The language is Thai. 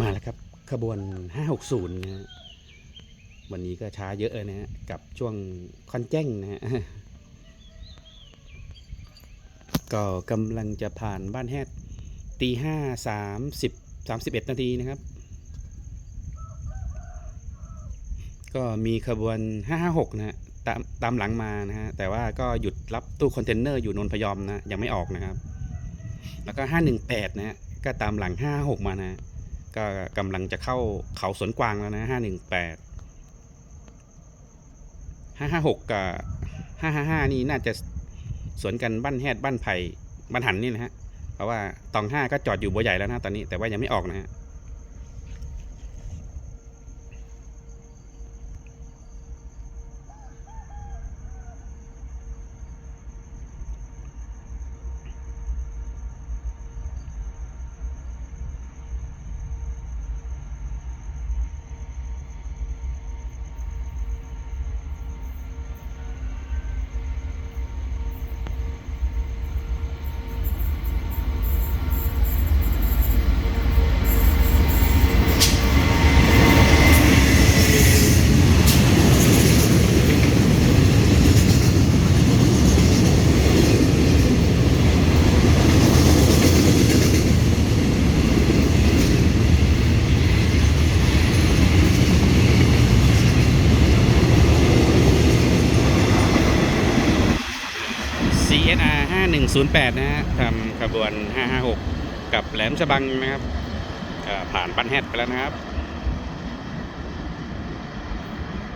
มาแล้วครับขบวน 560 นะฮะวันนี้ก็ช้าเยอะนะฮะกับช่วงคอนแจ้งนะฮะก็กำลังจะผ่านบ้านแฮดตีห้าสามสิบสามสิบเอ็ดนาทีนะครับ ก็มีขบวน 556 นะฮะตามตามหลังมานะฮะแต่ว่าก็หยุดรับตู้คอนเทนเนอร์อยู่นนพยอมนะยังไม่ออกนะครับ แล้วก็ 518 นะฮะก็ตามหลัง556มานะฮะ ก็กำลังจะเข้าเขาสวนกวางแล้วนะ518 556กับ555นี่น่าจะสวนกันบ้านแฮดบ้านไผ่บ้านหันนี่นะฮะเพราะว่าตองห้าก็จอดอยู่บัวใหญ่แล้วนะตอนนี้แต่ว่ายังไม่ออกนะฮะ CNR 5108 นะฮะทำขบวน 556 กับแหลมฉบังนะครับผ่านบ้นแฮดไปแล้วนะครับ